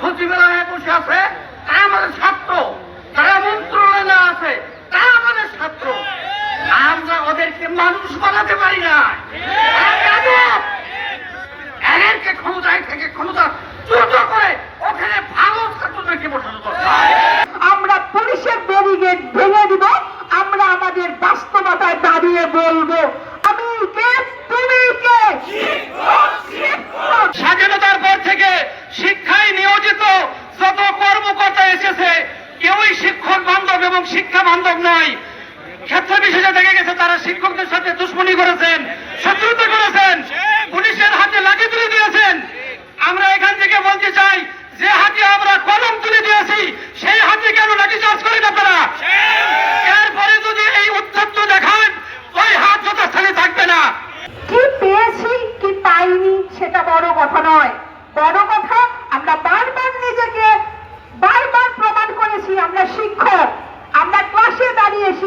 সচিবালয়ে বসে আছে, তারা আমাদের ছাত্র, তারা মন্ত্রণালয়ে আছে, তারা আমাদের ছাত্র। আমরা ওদেরকে মানুষ বানাতে পারি না তারা যাদব। এদেরকে ক্ষমতায় থেকে ক্ষমতা চ্যুত করে ওখানে ভালো ছাত্রদেরকে বসানো দরকার আমরা পুলিশের ব্যারিগেড ভেঙে দিব আমরা আমাদের বাস্তবতায় দাঁড়িয়ে বলব আমি কে তুমি কে স্বাধীনতার পর থেকে শিক্ষায় নিয়োজিত যত কর্মকর্তা এসেছে কেউই শিক্ষক বান্ধব এবং শিক্ষা বান্ধব নয়। ক্ষেত্র বিশেষে দেখে গেছে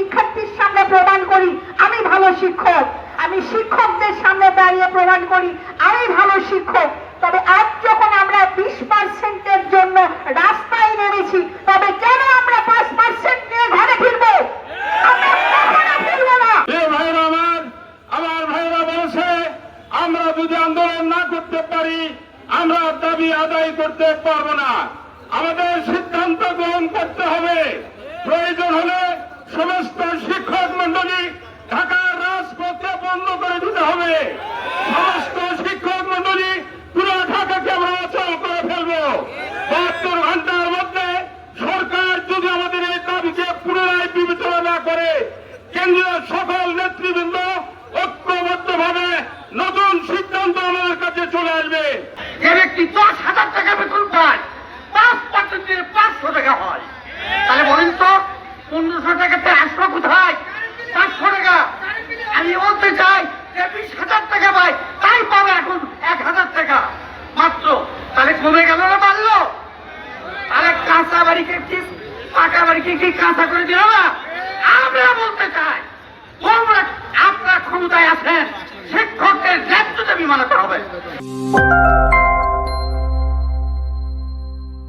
শিক্ষার্থীর সামনে প্রমাণ করি, আমি ভালো শিক্ষক। আমি শিক্ষকদের সামনে দাঁড়িয়ে প্রমাণ করি, আমি ভালো শিক্ষক। তবে আজ যখন আমরা বিশ পার্সেন্টের জন্য রাস্তায় নেমেছি, তবে কেন আমরা পাঁচ পার্সেন্ট নিয়ে ঘরে ফিরবো? আমরা যদি আন্দোলন না করতে পারি, আমরা দাবি আদায় করতে না। আমাদের সিদ্ধান্ত গ্রহণ করতে হবে। প্রয়োজন হলে সমস্ত ঢাকার রাজপথে বন্ধ করে দিতে হবে। সমস্ত শিক্ষক মন্ডলী পুরো ঢাকাকে আমরা অচল করে ফেলব। বাহাত্তর ঘণ্টার মধ্যে সরকার যদি আমাদের এই দাবিকে পুনরায় বিবেচনা না করে, কেন্দ্রীয় সকল নেতৃবৃন্দ ঐক্যবদ্ধ ভাবে নতুন সিদ্ধান্ত আমাদের কাছে চলে আসবে। যে ব্যক্তি দশ হাজার টাকা বেতন পায় পাঁচ পার্সেন্ট দিয়ে পাঁচশো টাকা হয়। তাহলে বলেন তো, পনেরোশো টাকাতে আসলো কোথায়? পাঁচশো টাকা আমি বলতে চাই যে বিশ হাজার টাকা পায় তাই পাবে এখন এক হাজার টাকা মাত্র তাহলে কমে গেল না বাড়লো তাহলে কাঁচা বাড়িকে কি পাকা বাড়িকে কি কাঁচা করে দিল আমরা বলতে চাই আপনারা ক্ষমতায় আছেন, শিক্ষকদের ন্যায্য দাবি মানাতে হবে।